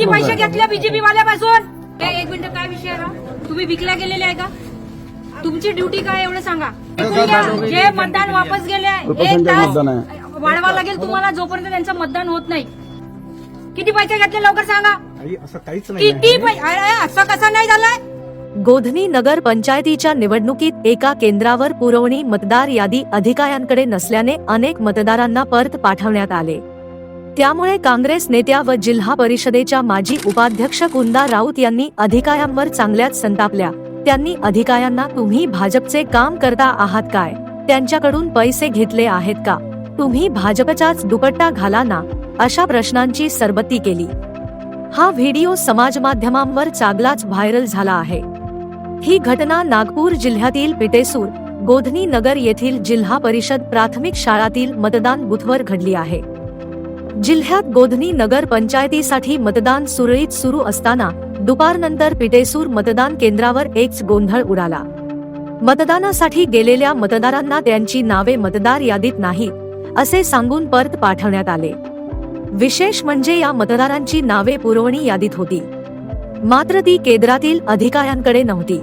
किती पैसे घेतले बीजेपी वाल्यापासून? एक मिनिट काय विषय आहे हा? तुम्ही विकल्या गेलेले आहे का? तुमची ड्युटी काय एवढं सांगा. जे मतदान वापस गेले एक तास वाढवा लागेल तुम्हाला जोपर्यंत त्यांचं मतदान होत नाही. किती पैसे घेतले लवकर सांगा. आई असं काहीच नाही किती पैसे असं कसं नाही झालंय? गोधनी नगर पंचायतीच्या निवडणुकीत एका केंद्रावर पुरवणी मतदार यादी अधिकाऱ्यांकडे नसल्याने अनेक मतदारांना परत पाठवण्यात आले. त्यामुळे काँग्रेस नेत्या व जिल्हा परिषदेच्या माजी उपाध्यक्ष कुंदा राऊत यांनी अधिकाऱ्यांवर चांगल्याच संतापल्या. त्यांनी अधिकाऱ्यांना तुम्ही भाजपचे काम करता आहात काय? त्यांच्याकडून पैसे घेतले आहेत का? तुम्ही भाजपचाच दुपट्टा घाला ना? अशा प्रश्नांची सरबत्ती केली. हा व्हिडिओ समाज माध्यमांवर चांगलाच व्हायरल झाला आहे. ही घटना नागपूर जिल्ह्यातील पिटेसूर गोधनी नगर येथील जिल्हा परिषद प्राथमिक शाळातील मतदान बुथवर घडली आहे. जिल्ह्यात गोधनी नगर पंचायतीसाठी मतदान सुरळीत सुरू असताना दुपारनंतर पिटेसूर मतदान केंद्रावर एकच गोंधळ उडाला. मतदानासाठी गेलेल्या मतदारांना त्यांची नावे मतदार यादीत नाहीत असे सांगून परत पाठवण्यात आले. विशेष म्हणजे या मतदारांची नावे पुरवणी यादीत होती. मात्र ती केंद्रातील अधिकाऱ्यांकडे नव्हती.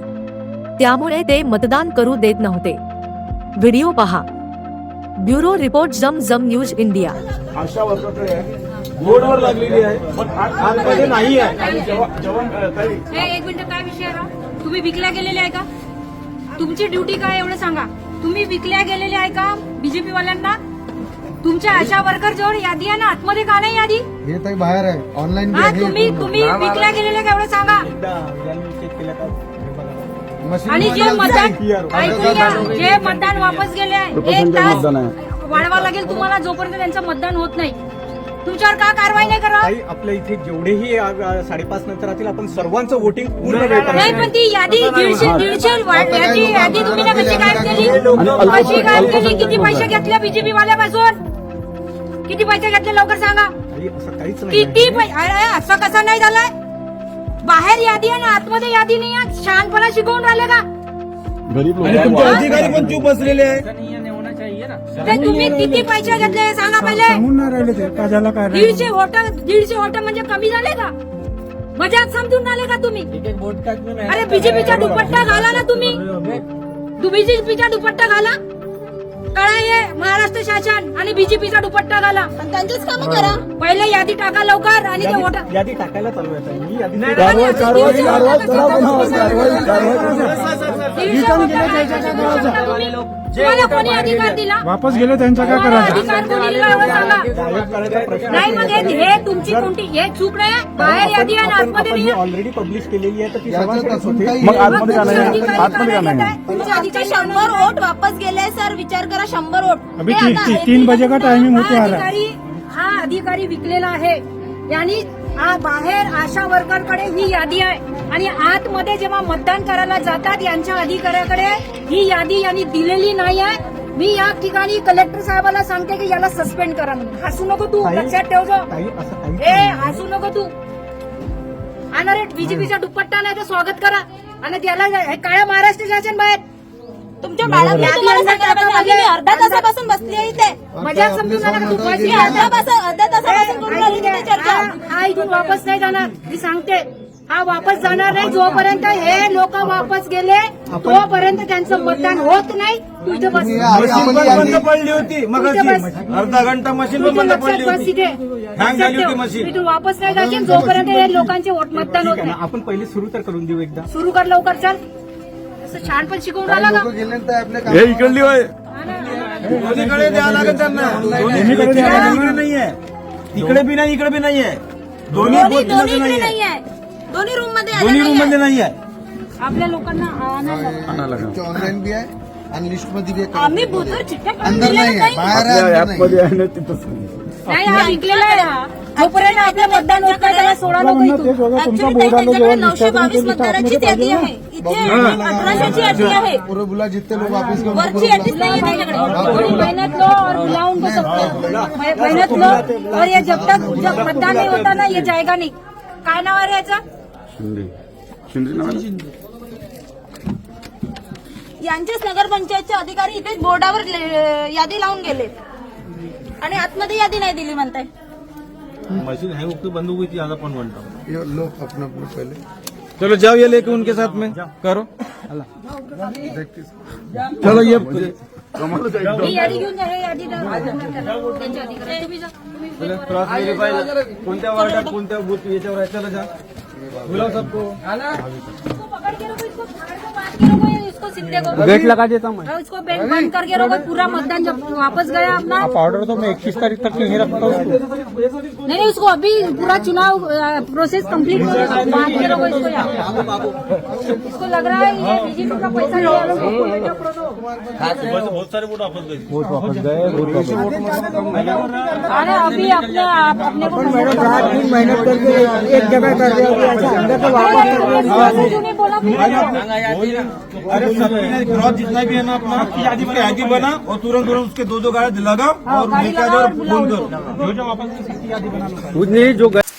त्यामुळे ते मतदान करू देत नव्हते. व्हिडिओ पहा. ब्युरो रिपोर्ट जम जम न्यूज इंडिया. आशा वर्करकडे आहे बोर्डवर लागलेली आहे पण आत- आतमध्ये नाही आहे. आणि जेव्हा जेव्हा अ, ताई, हे एक मिनिट काय विषय आहे हा? तुम्ही विकल्या गेलेले आहे का? तुमची ड्युटी काय एवढं सांगा. तुम्ही विकल्या गेलेले आहे का बीजेपी वाल्यांना तुमच्या आशा वर्कर जवळ यादी आहे ना? आतमध्ये का नाही यादी? हे ताई बाहेर आहे. ऑनलाईन हा तुम्ही तुम्ही विकल्या गेलेले का एवढं सांगा. एकदा यांनी चेक केलं का? बघा. मशीन आणि जे मतदान ऐकून घ्या जे मतदान वापस गेले एक तास वाढवा लागेल तुम्हाला जोपर्यंत त्यांचं मतदान होत नाही. तुमच्यावर का कारवाई नाही करा ताई आपल्या इथे जेवढेही साडेपाच नंतर राहतील आपण सर्वांचं वोटिंग पूर्ण वेळ नाही पण ती यादी दीडशे दीडशे वाट- याची यादी तुम्ही ना कशी काय केली? कशी काय केली? किती पैसे घेतले बीजेपी वाल्यापासून? किती पैसे घेतले? लवकर सांगा. ताई असं काहीच नाही किती पै- अरे असं कसं नाही झालंय? बाहेर यादी आहे ना आतमध्ये यादी नाही आहे. शहाणपणा शिकवून राहिले का अधिकारी पण चूप बसलेले आहे. ते तुम्ही किती पैसे घेतले हे सांगा पहिले. दीडशे वोट दीडशे वोट म्हणजे कमी झाले का? मजाक समजून आले का तुम्ही? अरे बीजेपीचा दुपट्टा घाला ना तुम्ही. बीजेपीचा दुपट्टा घाला. हे महाराष्ट्र शासन आणि बीजेपीचा दुपट्टा घाला त्यांचेच काम करा पहिले यादी टाका लवकर आणि ते वोट यादी- टाकायला चालू आहे ताई. ही यादी तुम्हाला कोणी अधिकार दिला? वापस गेले त्यांचा काय तुम्हाला करायचं? अधिकार कोणी दिला सांगा? नाही मग हे हे तुमची कोणती हे चूक नाही. बाहेर यादी आणि आतमध्ये नाही ही आहे. ऑलरेडी पब्लिश केलेली आहे तर ती होते मग आतमध्ये का नाही अधिकारी आतमध्ये का नाही शंभर वोट वापस गेले सर विचार करा शंभर वोट. अभी हे ती- आता ती-. तीन बजे का टाइमिंग हा होते है अधिकारी हा अधिकारी विकलेला आहे. यांनी बाहेर आशा वर्करकडे ही यादी आहे. आणि आतमध्ये जेव्हा मतदान करायला जातात यांच्या अधिकाऱ्याकडे ही यादी यांनी दिलेली नाही आहे. मी या ठिकाणी कलेक्टर साहेबाला सांगते की याला सस्पेंड करा म्हणून. हसू नको तू लक्षात ठेव गं. ताई असं काहीच ए. हसू नको तू. आणि रे बीजेपीचा दुपट्टा नाही तर स्वागत करा. आणि त्याला काळ्या महाराष्ट्र शासन बाहेर. तुमच्या मॅडम यादी तुम्हाला सांगायला पाहिजे. मी. अर्धा तासापासून बसली आहे इथे मजाक समजून माझी मी अर्धा तासा अर्धा तासापासून करून राहिली तिथे चर्चा. हा हा इथून वापस नाही जाणार. मी सांगते हा वापस जाणार नाही. जोपर्यंत हे लोक वापस गेले तोपर्यंत त्यांचं मतदान होत नाही. तू इथे बस तुम्ही आधी मशीन आपली पण यादी- बंद पडली होती. मग. अर्धा घंटा मशीन तू पण इथे बंद लक्षात पडली बस होती इथे. हँग झाली होती मशीन. इथून वापस नाही जाशील जोपर्यंत हे लोकांचे वोट मतदान होत नाही. आपण पहिले सुरू तर करून देऊ एकदा. सुरू कर लवकर चल. असं छान पण शिकवून राहिला आपल्या हे इकडली होय. हा ना. दोन्हीकडे द्यावं लागेल त्यांना. दोन्हीकडे द्यावं नाहीये. तिकडे बी नाही इकडे बी नाहीये. दोन्ही गोष्टीमध्ये नाहीये. नाहीये. दोन्ही रूममध्ये आले दोन्ही रूम नाहीये. मध्ये नाहीये. आपल्या लोकांना आणायला ऑनलाईन बी आहे. आणि लिस्टमध्ये आहे. आम्ही बुथवर चिठ्ठ्या काढून अंदर दिल्या नाही आहे बाहेर आहे अंदर नाही. नाही हा विकलेला आहे हा. जोपर्यंत आपलं मतदान होत नाही त्याला सोडा नको इथून. तेच बघा तुमचा Actually बोर्ड ताई, आलो जेव्हा त्यांच्याकडे नऊशे लिस्टातून बावीस ते लिस्ट मतदारांची आतमध्ये यादी पाहिजे आहे. इथे अठराशेची यादी आहे. पुरे बुला जितने लोग वापस गए वरची उनको यादीच नाही आहे त्याच्याकडे थोड़ी मेहनत लो और बुलाओ उनको सबको मे- मेहनत लो और ये जब तक जब मतदान नहीं होता ना ये जाएगा नहीं. काय नाव आहे याचं? यांचेच नगरपंचायतचे अधिकारी इथे बोर्डावर यादी लावून गेले. आणि आतमध्ये यादी नाही दिली म्हणताय. मशीन है उसकी बंद हो गई थी आधा पौन घंटा ये लो अपना अपना पहले. चलो जाओ ये लेके उनके साथ में. करो. चलो. ये ही यादी घेऊन जा हे यादी द्या. त्यांची अधिकारी तुम्ही जा. तुम्ही क्रॉस व्हेरीफाय कोणत्या वार्डात कोणत्या बूथ याच्यावर आहे? चला जा. बुलाव सबको. सिंधे को गेट लगा देता मैं और इसको बैंक बंद करके रखो पूरा मतदान जब वापस गया अपना आप ऑर्डर तो मैं इक्कीस तारीख तक नहीं रखता हूँ नहीं नहीं उसको अभी पूरा चुनाव अ, प्रोसेस कंप्लीट करो बाँध के रखो इसको इसको लग रहा है ये बीजेपी का पैसा है, उसको। बहुत सारे वोट वापस गए बहुत वापस गए वापस अरे अभी अपने आप अपने को मैडम रात दिन मेहनत करके एक जगह कर दिया अंदर तो तूने बोला अरे क्रॉस जितना भी है ना अपना यादी बना बना और तुरंत तुरंत उसके दो दो गाड़ी लगाओ और फोन करो जो जो जो